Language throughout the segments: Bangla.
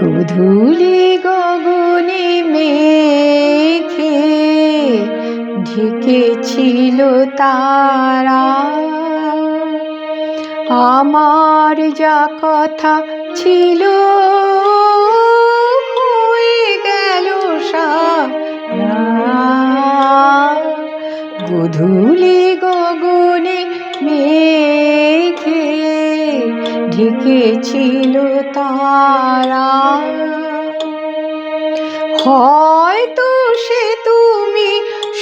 কুধুলি গগনে মেঘে ঢেকেছিল তারা। আমার যা কথা ছিল হয়ে গেল গধূলি গগনে মেঘে ঢেকেছিল তারা হয়তো সে তুমি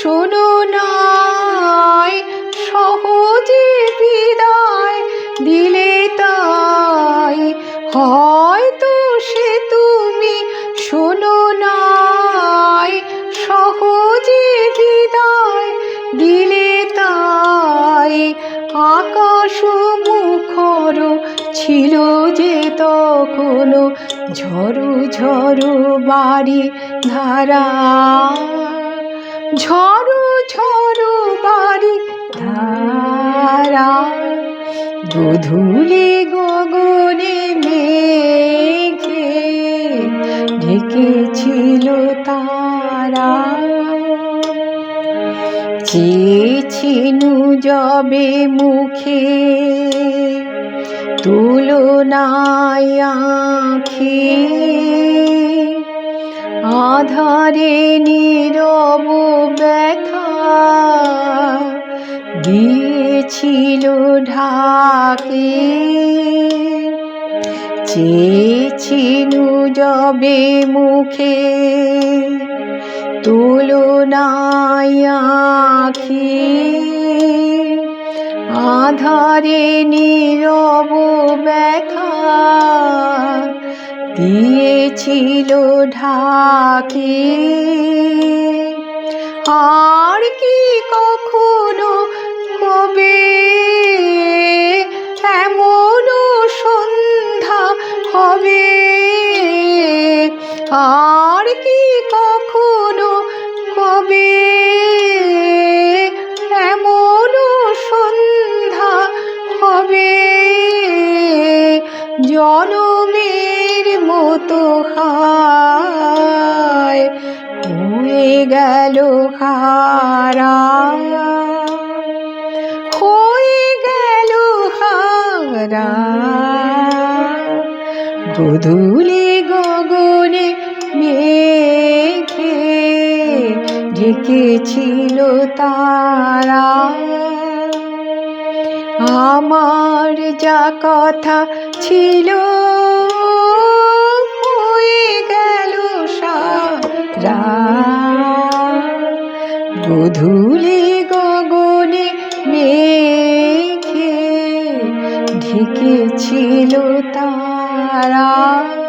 শোনো নাই, সহজে বিদায় দিলে তাই। হয়তো সে তুমি শোনো নাই, সহজে বিদায় দিলে তাই। আকাশ মুখর ছিল যে তখনো ঝড়ো ঝড়ো বাড়ি ধারা। ঝড়ো ঝড়ো বাড়ি ধারা। গধূলি গগনে মেঘে ঢেকেছিল তারা। চেয়েছিনু যবে মুখে তুলনায় আখি আধারে নীরব ব্যথা দিয়েছিল ঢাকে। চেয়েছিনু যবে মুখে তুলনায় আখি আধারে নীরব ব্যথা দিয়েছিল ঢাকে। আর কি কখনো কবে এমন সন্ধ্যা হবে। আর কি কখনো কবে জনমের মতো হায় গেল হারা। হয়ে গেল হারা। গধূলি গগনে মেঘে ঢেকেছিল তারা। আমার যা কথা ছিল হয়ে গেল সারা। গগনে মেঘে ঢেকেছিল তারা।